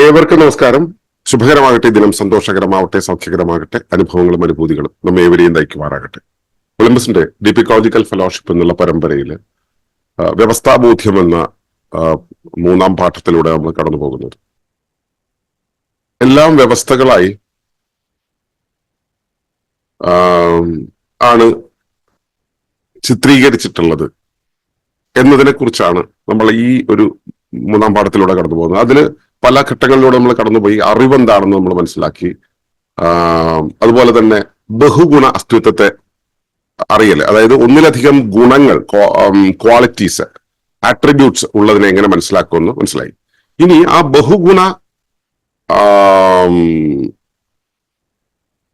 ഏവർക്കും നമസ്കാരം. ശുഭകരമാകട്ടെ. ദിനം സന്തോഷകരമാവട്ടെ സൗഖ്യകരമാകട്ടെ. അനുഭവങ്ങളും അനുഭൂതികളും നമ്മെ ഏവരെയും നയിക്കുമാറാകട്ടെ. ഒളിമ്പസിന്റെ ഡിപ്പിക്കോളജിക്കൽ ഫെലോഷിപ്പ് എന്നുള്ള പരമ്പരയിൽ വ്യവസ്ഥാബോധ്യം എന്ന മൂന്നാം പാഠത്തിലൂടെ നമ്മൾ കടന്നു പോകുന്നത്. എല്ലാം വ്യവസ്ഥകളായി ആണ് ചിത്രീകരിച്ചിട്ടുള്ളത് എന്നതിനെ കുറിച്ചാണ് നമ്മൾ ഈ ഒരു മൂന്നാം പാഠത്തിലൂടെ കടന്നു പോകുന്നത്. അതിൽ പല ഘട്ടങ്ങളിലൂടെ നമ്മൾ കടന്നുപോയി. അറിവെന്താണെന്ന് നമ്മൾ മനസ്സിലാക്കി. അതുപോലെ തന്നെ ബഹുഗുണ അസ്തിത്വത്തെ അറിയൽ അതായത് ഒന്നിലധികം ഗുണങ്ങൾ ക്വാളിറ്റീസ് ആട്രിബ്യൂട്ട്സ് ഉള്ളതിനെ എങ്ങനെ മനസ്സിലാക്കുമെന്ന് മനസ്സിലായി. ഇനി ആ ബഹുഗുണ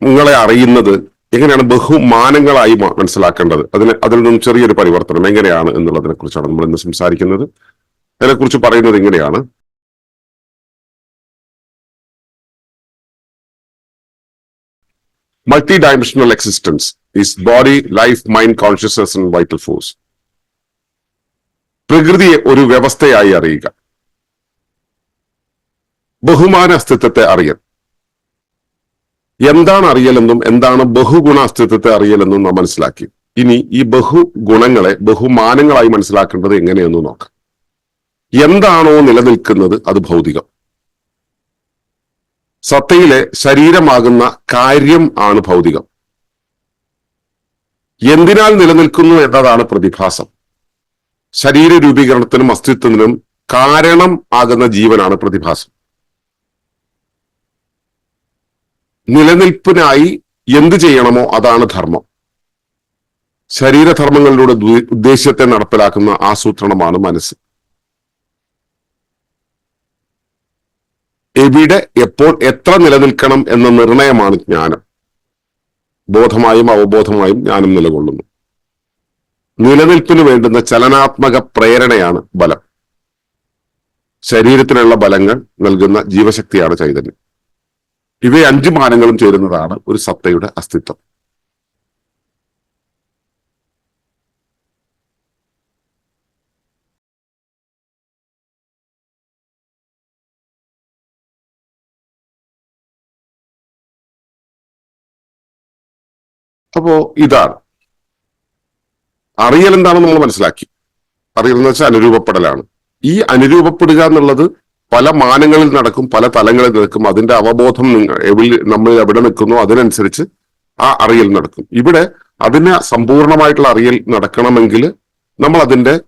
നിങ്ങളെ അറിയുന്നത് എങ്ങനെയാണ് ബഹുമാനങ്ങളായി മനസ്സിലാക്കേണ്ടത്? അതിന് അതിൽ നിന്നും ചെറിയൊരു പരിവർത്തനം എങ്ങനെയാണ് എന്നുള്ളതിനെ കുറിച്ചാണ് നമ്മൾ ഇന്ന് സംസാരിക്കുന്നത്. അതിനെക്കുറിച്ച് പറയുന്നത് ഇങ്ങനെയാണ്. Multi dimensional existence is body life mind consciousness and vital force പ്രകൃതിയെ ഒരു വ്യവസ്ഥയായി അറിയുക. ബഹുമാന അസ്തിത്വത്തെ അറിയൽ. എന്താണ് അറിയലെന്നും എന്താണ് ബഹുഗുണ അസ്തിത്വത്തെ അറിയലെന്നും നാം മനസ്സിലാക്കി. ഇനി ഈ ബഹുഗുണങ്ങളെ ബഹുമാനങ്ങളായി മനസ്സിലാക്കേണ്ടത് എങ്ങനെയെന്ന് നോക്കാം. എന്താണോ നിലനിൽക്കുന്നത് അത് ഭൗതികം. സത്തയിലെ ശരീരമാകുന്ന കാര്യം ആണ് ഭൗതികം. എന്തിനാൽ നിലനിൽക്കുന്നു എന്നതാണ് പ്രതിഭാസം. ശരീര രൂപീകരണത്തിനും അസ്തിത്വത്തിനും കാരണം ആകുന്ന ജീവനാണ് പ്രതിഭാസം. നിലനിൽപ്പിനായി എന്തു ചെയ്യണമോ അതാണ് ധർമ്മം. ശരീരധർമ്മങ്ങളിലൂടെ ഉദ്ദേശ്യത്തെ നടപ്പിലാക്കുന്ന ആസൂത്രണമാണ് മനസ്സ്. എവിടെ എപ്പോൾ എത്ര നിലനിൽക്കണം എന്ന നിർണയമാണ് ജ്ഞാനം. ബോധമായും അവബോധമായും ജ്ഞാനം നിലകൊള്ളുന്നു. നിലനിൽപ്പിന് വേണ്ടുന്ന ചലനാത്മക പ്രേരണയാണ് ബലം. ശരീരത്തിനുള്ള ബലങ്ങൾ നൽകുന്ന ജീവശക്തിയാണ് ചൈതന്യം. ഇവ അഞ്ചു മാനങ്ങളും ചേരുന്നതാണ് ഒരു സത്തയുടെ അസ്തിത്വം. അപ്പോ ഇതാണ്. അറിയൽ എന്താണെന്ന് നമ്മൾ മനസ്സിലാക്കി. അറിയൽ എന്ന് വെച്ചാൽ അനുരൂപപ്പെടലാണ്. ഈ അനുരൂപപ്പെടുക എന്നുള്ളത് പല മാനങ്ങളിൽ നടക്കും പല തലങ്ങളിൽ നടക്കും. അതിന്റെ അവബോധം എവിൽ- നമ്മൾ എവിടെ നിൽക്കുന്നു അതിനനുസരിച്ച് ആ അറിയൽ നടക്കും. ഇവിടെ അതിന് സമ്പൂർണമായിട്ടുള്ള അറിയൽ നടക്കണമെങ്കിൽ നമ്മൾ അതിന്റെ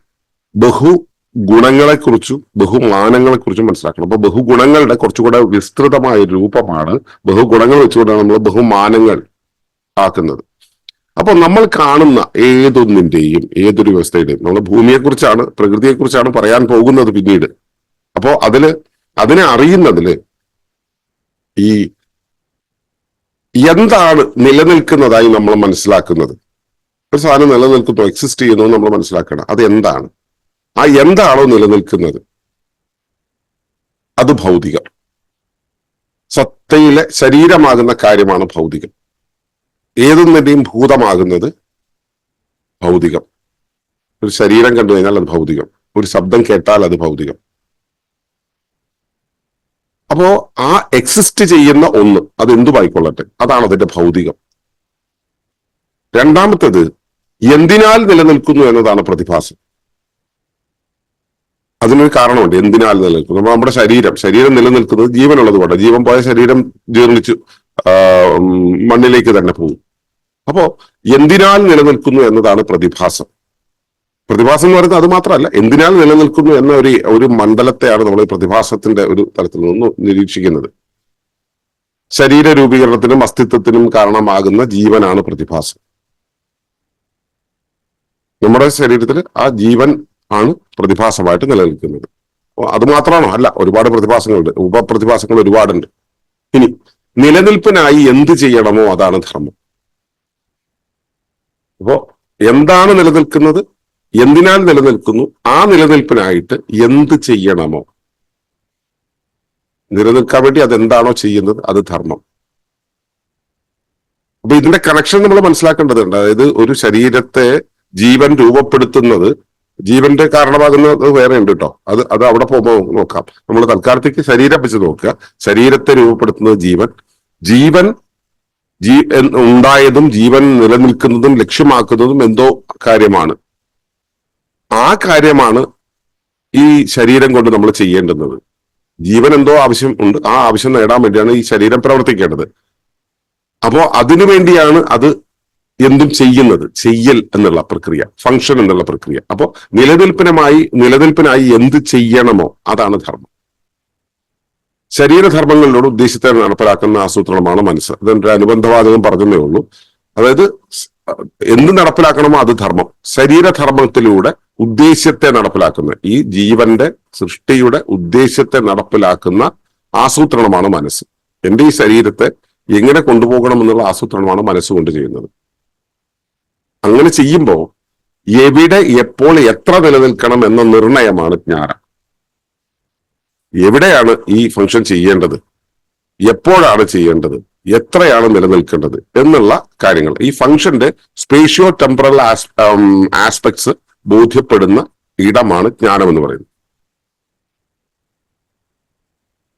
ബഹു ഗുണങ്ങളെക്കുറിച്ചും ബഹുമാനങ്ങളെക്കുറിച്ചും മനസ്സിലാക്കണം. അപ്പൊ ബഹുഗുണങ്ങളുടെ കുറച്ചുകൂടെ വിസ്തൃതമായ രൂപമാണ്. ബഹുഗുണങ്ങൾ വെച്ചുകൊണ്ടാണ് നമ്മൾ ബഹുമാനങ്ങൾ ആക്കുന്നത്. അപ്പൊ നമ്മൾ കാണുന്ന ഏതൊന്നിന്റെയും ഏതൊരു വ്യവസ്ഥയുടെയും നമ്മൾ ഭൂമിയെക്കുറിച്ചാണ് പ്രകൃതിയെക്കുറിച്ചാണ് പറയാൻ പോകുന്നത് പിന്നീട്. അപ്പോൾ അതിൽ അതിനെ അറിയുന്നതിൽ ഈ എന്താണ് നിലനിൽക്കുന്നതായി നമ്മൾ മനസ്സിലാക്കുന്നത്? ഒരു സാധനം നിലനിൽക്കുന്നു എക്സിസ്റ്റ് ചെയ്യുന്നു നമ്മൾ മനസ്സിലാക്കണം. അത് എന്താണ്? ആ എന്താണോ നിലനിൽക്കുന്നത്? അത് ഭൗതികം. സത്തയിലെ ശരീരമാകുന്ന കാര്യമാണ് ഭൗതികം. ഏതൊന്നിന്റെയും ഭൂതമാകുന്നത് ഭൗതികം. ഒരു ശരീരം കണ്ടു കഴിഞ്ഞാൽ അത് ഭൗതികം. ഒരു ശബ്ദം കേട്ടാൽ അത് ഭൗതികം. അപ്പോ ആ എക്സിസ്റ്റ് ചെയ്യുന്ന ഒന്ന് അത് എന്തുമായിക്കൊള്ളട്ടെ അതാണ് അതിന്റെ ഭൗതികം. രണ്ടാമത്തേത് എന്തിനാൽ നിലനിൽക്കുന്നു എന്നതാണ് പ്രതിഭാസം. അതിനൊരു കാരണമുണ്ട്. എന്തിനാൽ നിലനിൽക്കുന്നു? നമ്മുടെ ശരീരം. ശരീരം നിലനിൽക്കുന്നത് ജീവനുള്ളത് കൊണ്ട് ജീവൻ പോയ ശരീരം ജീർണിച്ചു മണ്ണിലേക്ക് തന്നെ പോകും. അപ്പോ എന്തിനാൽ നിലനിൽക്കുന്നു എന്നതാണ് പ്രതിഭാസം. പ്രതിഭാസം എന്ന് പറയുന്നത് അത് മാത്രമല്ല എന്തിനാൽ നിലനിൽക്കുന്നു എന്ന ഒരു ഒരു മണ്ഡലത്തെയാണ് നമ്മൾ പ്രതിഭാസത്തിന്റെ ഒരു തലത്തിൽ നിന്ന് നിരീക്ഷിക്കുന്നത്. ശരീര രൂപീകരണത്തിനും അസ്തിത്വത്തിനും കാരണമാകുന്ന ജീവനാണ് പ്രതിഭാസം. നമ്മുടെ ശരീരത്തിൽ ആ ജീവൻ ആണ് പ്രതിഭാസമായിട്ട് നിലനിൽക്കുന്നത്. അത് മാത്രമാണോ അല്ല ഒരുപാട് പ്രതിഭാസങ്ങളുണ്ട്. ഉപപ്രതിഭാസങ്ങൾ ഒരുപാടുണ്ട്. ഇനി നിലനിൽപ്പിനായി എന്ത് ചെയ്യണമോ അതാണ് ധർമ്മം. അപ്പോ എന്താണ് നിലനിൽക്കുന്നത്? എന്തിനാൽ നിലനിൽക്കുന്നു? ആ നിലനിൽപ്പിനായിട്ട് എന്ത് ചെയ്യണമോ? നിലനിൽക്കാൻ വേണ്ടി അതെന്താണോ ചെയ്യുന്നത്? അത് ധർമ്മം. അപ്പൊ ഇതിന്റെ കണക്ഷൻ നമ്മൾ മനസ്സിലാക്കേണ്ടതുണ്ട്. അതായത് ഒരു ശരീരത്തെ ജീവൻ രൂപപ്പെടുത്തുന്നത് ജീവന്റെ കാരണമാകുന്നത് വേറെ ഉണ്ട് കേട്ടോ അത് അത് അവിടെ പോകുമ്പോൾ നോക്കാം. നമ്മൾ തൽക്കാലത്തേക്ക് ശരീരം വെച്ച് നോക്കുക. ശരീരത്തെ രൂപപ്പെടുത്തുന്നത് ജീവൻ. ജീവൻ ജീ ഉണ്ടായതും ജീവൻ നിലനിൽക്കുന്നതും ലക്ഷ്യമാക്കുന്നതും എന്തോ കാര്യമാണ്. ആ കാര്യമാണ് ഈ ശരീരം കൊണ്ട് നമ്മൾ ചെയ്യേണ്ടുന്നത്. ജീവൻ എന്തോ ആവശ്യം ഉണ്ട്. ആ ആവശ്യം നേടാൻ വേണ്ടിയാണ് ഈ ശരീരം പ്രവർത്തിക്കേണ്ടത്. അപ്പോ അതിനു വേണ്ടിയാണ് അത് എന്തും ചെയ്യുന്നത് ചെയ്യൽ എന്നുള്ള പ്രക്രിയ ഫങ്ഷൻ എന്നുള്ള പ്രക്രിയ. അപ്പോ നിലനിൽപ്പിനമായി നിലനിൽപ്പിനായി എന്ത് ചെയ്യണമോ അതാണ് ധർമ്മം. ശരീരധർമ്മങ്ങളിലൂടെ ഉദ്ദേശത്തെ നടപ്പിലാക്കുന്ന ആസൂത്രണമാണ് മനസ്സ്. അതെന്റെ അനുബന്ധവാചകം പറഞ്ഞതേ ഉള്ളൂ. അതായത് എന്ത് നടപ്പിലാക്കണമോ അത് ധർമ്മം. ശരീരധർമ്മത്തിലൂടെ ഉദ്ദേശ്യത്തെ നടപ്പിലാക്കുന്ന ഈ ജീവന്റെ സൃഷ്ടിയുടെ ഉദ്ദേശ്യത്തെ നടപ്പിലാക്കുന്ന ആസൂത്രണമാണ് മനസ്സ്. എന്റെ ഈ ശരീരത്തെ എങ്ങനെ കൊണ്ടുപോകണം എന്നുള്ള ആസൂത്രണമാണ് മനസ്സുകൊണ്ട് ചെയ്യുന്നത്. അങ്ങനെ ചെയ്യുമ്പോൾ എവിടെ എപ്പോൾ എത്ര നിലനിൽക്കണം എന്ന നിർണയമാണ് ജ്ഞാനം. എവിടെയാണ് ഈ ഫംഗ്ഷൻ ചെയ്യേണ്ടത്? എപ്പോഴാണ് ചെയ്യേണ്ടത്? എത്രയാണ് നിലനിൽക്കേണ്ടത്? എന്നുള്ള കാര്യങ്ങൾ. ഈ ഫംഗ്ഷന്റെ സ്പേഷ്യോ ടെമ്പറൽ ആസ്പെക്ട്സ് ബോധ്യപ്പെടുന്ന ഇടമാണ് ജ്ഞാനം എന്ന് പറയുന്നത്.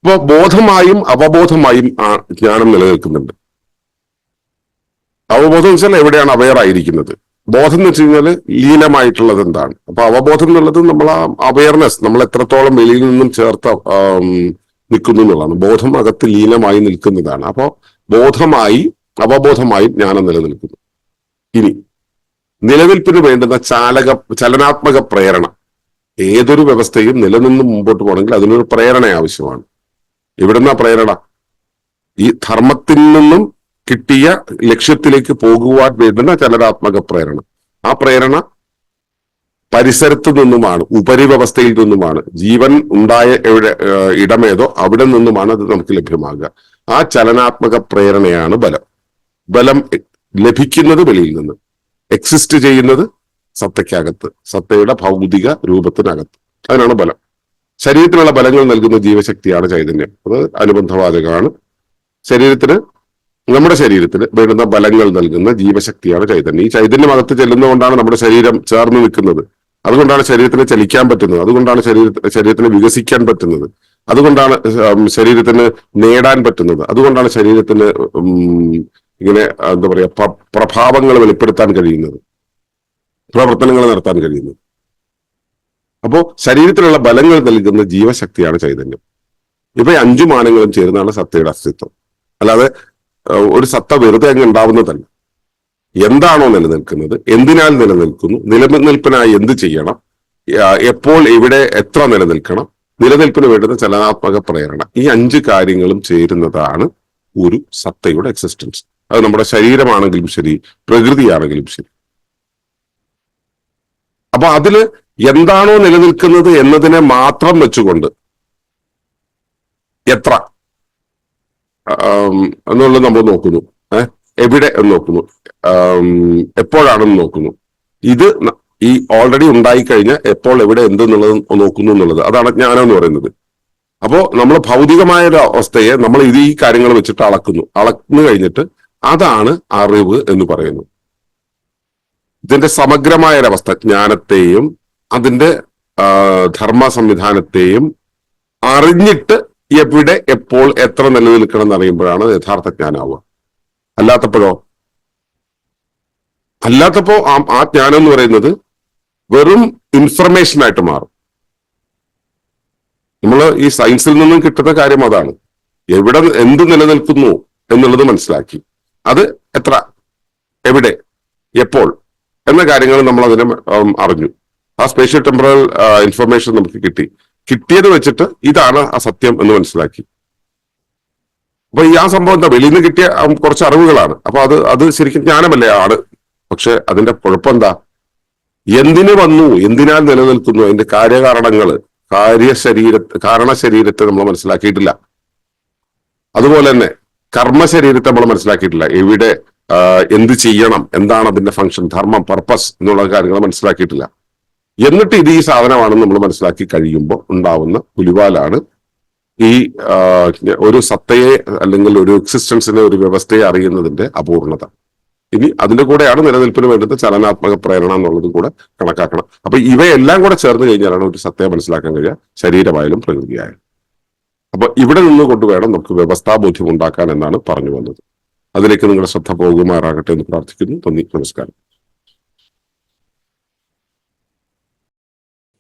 ഇപ്പോ ബോധമായും അവബോധമായും ജ്ഞാനം നിലനിൽക്കുന്നുണ്ട്. അവബോധം വെച്ചാൽ എവിടെയാണ് അവയർ ആയിരിക്കുന്നത് ബോധം എന്ന് വെച്ച് കഴിഞ്ഞാൽ ലീനമായിട്ടുള്ളത് എന്താണ് അപ്പൊ അവബോധം എന്നുള്ളത് നമ്മൾ ആ അവയർനെസ് നമ്മൾ എത്രത്തോളം വെളിയിൽ നിന്നും ചേർത്ത് നിൽക്കുന്നു എന്നുള്ളതാണ്. ബോധം അകത്ത് ലീനമായി നിൽക്കുന്നതാണ്. അപ്പോൾ ബോധമായി അവബോധമായി ജ്ഞാനം നിലനിൽക്കുന്നു. ഇനി നിലനിൽപ്പിന് വേണ്ടുന്ന ചാലക ചലനാത്മക പ്രേരണ. ഏതൊരു വ്യവസ്ഥയും നിലനിന്ന് മുമ്പോട്ട് പോകണമെങ്കിൽ അതിനൊരു പ്രേരണ ആവശ്യമാണ്. എവിടുന്ന പ്രേരണ? ഈ ധർമ്മത്തിൽ നിന്നും കിട്ടിയ ലക്ഷ്യത്തിലേക്ക് പോകുവാൻ വേണ്ടുന്ന ചലനാത്മക പ്രേരണ. ആ പ്രേരണ പരിസരത്തു നിന്നുമാണ് ഉപരിവ്യവസ്ഥയിൽ നിന്നുമാണ് ജീവൻ ഉണ്ടായ എവിടെ ഇടമേതോ അവിടെ നിന്നുമാണ് അത് നമുക്ക് ലഭ്യമാകുക. ആ ചലനാത്മക പ്രേരണയാണ് ബലം. ബലം ലഭിക്കുന്നത് വെളിയിൽ നിന്ന് എക്സിസ്റ്റ് ചെയ്യുന്നത് സത്തയ്ക്കകത്ത് സത്തയുടെ ഭൗതിക രൂപത്തിനകത്ത്. അതിനാണ് ബലം. ശരീരത്തിനുള്ള ബലങ്ങൾ നൽകുന്ന ജീവശക്തിയാണ് ചൈതന്യം. അത് അനുബന്ധവാചകമാണ്. ശരീരത്തിന് നമ്മുടെ ശരീരത്തിന് വേണ്ടുന്ന ബലങ്ങൾ നൽകുന്ന ജീവശക്തിയാണ് ചൈതന്യം. ഈ ചൈതന്യം അകത്ത് ചെല്ലുന്നതുകൊണ്ടാണ് നമ്മുടെ ശരീരം ചേർന്ന് നിൽക്കുന്നത്. അതുകൊണ്ടാണ് ശരീരത്തിന് ചലിക്കാൻ പറ്റുന്നത്. അതുകൊണ്ടാണ് ശരീര ശരീരത്തിന് വികസിക്കാൻ പറ്റുന്നത്. അതുകൊണ്ടാണ് ശരീരത്തിന് നേടാൻ പറ്റുന്നത്. അതുകൊണ്ടാണ് ശരീരത്തിന് ഇങ്ങനെ എന്താ പറയുക പ്രഭാവങ്ങൾ വെളിപ്പെടുത്താൻ കഴിയുന്നത്. പ്രവർത്തനങ്ങൾ നടത്താൻ കഴിയുന്നത്. അപ്പോ ശരീരത്തിലുള്ള ബലങ്ങൾ നൽകുന്ന ജീവശക്തിയാണ് ചൈതന്യം. ഇപ്പൊ അഞ്ചു മാനങ്ങളും ചേരുന്നതാണ് സത്തയുടെ അസ്തിത്വം. അല്ലാതെ ഒരു സത്ത വെറുതെ അങ്ങ് ഉണ്ടാവുന്നതല്ല. എന്താണോ നിലനിൽക്കുന്നത് എന്തിനാൽ നിലനിൽക്കുന്നു നിലനിൽപ്പിനായി എന്ത് ചെയ്യണം എപ്പോൾ എവിടെ എത്ര നിലനിൽക്കണം നിലനിൽപ്പിന് വേണ്ടുന്ന ചലനാത്മക പ്രേരണ ഈ അഞ്ച് കാര്യങ്ങളും ചേരുന്നതാണ് ഒരു സത്തയുടെ എക്സിസ്റ്റൻസ് അത് നമ്മുടെ ശരീരമാണെങ്കിലും ശരി പ്രകൃതിയാണെങ്കിലും ശരി. അപ്പൊ അതിൽ എന്താണോ നിലനിൽക്കുന്നത് എന്നതിനെ മാത്രം വെച്ചുകൊണ്ട് എത്ര എന്നുള്ളത് നമ്മൾ നോക്കുന്നു. ഏഹ് എവിടെ എന്ന് നോക്കുന്നു. എപ്പോഴാണെന്ന് നോക്കുന്നു. ഇത് ഈ ഓൾറെഡി ഉണ്ടായി ഉണ്ടായിക്കഴിഞ്ഞ എപ്പോൾ എവിടെ എന്തെന്നുള്ളത് നോക്കുന്നു എന്നുള്ളത്. അതാണ് ജ്ഞാനം എന്ന് പറയുന്നത്. അപ്പോ നമ്മൾ ഭൗതികമായ ഒരു അവസ്ഥയെ നമ്മൾ ഇത് ഈ കാര്യങ്ങൾ വെച്ചിട്ട് അളക്കുന്നു. അളന്നു കഴിഞ്ഞിട്ട് അതാണ് അറിവ് എന്ന് പറയുന്നു ഇതിന്റെ സമഗ്രമായ ഒരവസ്ഥ ജ്ഞാനത്തെയും അതിന്റെ ധർമ്മ സംവിധാനത്തെയും അറിഞ്ഞിട്ട് എവിടെ എപ്പോൾ എത്ര നിലനിൽക്കണം എന്ന് അറിയുമ്പോഴാണ് യഥാർത്ഥ ജ്ഞാനാവുക. അല്ലാത്തപ്പോഴോ? അല്ലാത്തപ്പോ ആ ജ്ഞാനം എന്ന് പറയുന്നത് വെറും ഇൻഫർമേഷൻ ആയിട്ട് മാറും. നമ്മൾ ഈ സയൻസിൽ നിന്നും കിട്ടുന്ന കാര്യം അതാണ്. എവിടെ എന്ത് നിലനിൽക്കുന്നു എന്നുള്ളത് മനസ്സിലാക്കി. അത് എത്ര എവിടെ എപ്പോൾ എന്ന കാര്യങ്ങൾ നമ്മൾ അതിനെ അറിഞ്ഞു. ആ സ്പേഷ്യൽ ടെമ്പറൽ ഇൻഫർമേഷൻ നമുക്ക് കിട്ടി. കിട്ടിയത് വെച്ചിട്ട് ഇതാണ് ആ സത്യം എന്ന് മനസ്സിലാക്കി. അപ്പൊ ഈ ആ സംഭവം എന്താ? വെളിയിൽ നിന്ന് കിട്ടിയ കുറച്ച് അറിവുകളാണ്. അപ്പൊ അത് അത് ശരിക്കും ജ്ഞാനമല്ലേ? ആണ്. പക്ഷെ അതിന്റെ കുഴപ്പമെന്താ? എന്തിന് വന്നു? എന്തിനാൽ നിലനിൽക്കുന്നു? അതിന്റെ കാര്യകാരണങ്ങൾ കാര്യശരീര കാരണശരീരത്തെ നമ്മൾ മനസ്സിലാക്കിയിട്ടില്ല. അതുപോലെ തന്നെ കർമ്മശരീരത്തെ നമ്മൾ മനസ്സിലാക്കിയിട്ടില്ല. എവിടെ എന്ത് ചെയ്യണം? എന്താണ് അതിന്റെ ഫംഗ്ഷൻ ധർമ്മം പർപ്പസ് എന്നുള്ള കാര്യങ്ങൾ മനസ്സിലാക്കിയിട്ടില്ല. എന്നിട്ട് ഇത് ഈ സാധനമാണെന്ന് നമ്മൾ മനസ്സിലാക്കി കഴിയുമ്പോൾ ഉണ്ടാവുന്ന പുലിവാലാണ്. ഈ ഒരു സത്തയെ അല്ലെങ്കിൽ ഒരു എക്സിസ്റ്റൻസിനെ ഒരു വ്യവസ്ഥയെ അറിയുന്നതിന്റെ അപൂർണത. ഇനി അതിന്റെ കൂടെയാണ് നിലനിൽപ്പിന് വേണ്ടുന്ന ചലനാത്മക പ്രേരണ എന്നുള്ളതും കൂടെ കണക്കാക്കണം. അപ്പൊ ഇവയെല്ലാം കൂടെ ചേർന്ന് കഴിഞ്ഞാലാണ് ഒരു സത്തയെ മനസ്സിലാക്കാൻ കഴിയുക ശരീരമായാലും പ്രകൃതിയായാലും. അപ്പൊ ഇവിടെ നിന്ന് കൊണ്ട് വേണം നമുക്ക് വ്യവസ്ഥാബോധ്യം ഉണ്ടാക്കാൻ എന്നാണ് പറഞ്ഞു വന്നത്. അതിലേക്ക് നിങ്ങളുടെ ശ്രദ്ധ പോകുമാറാകട്ടെ എന്ന് പ്രാർത്ഥിക്കുന്നു. നന്ദി നമസ്കാരം.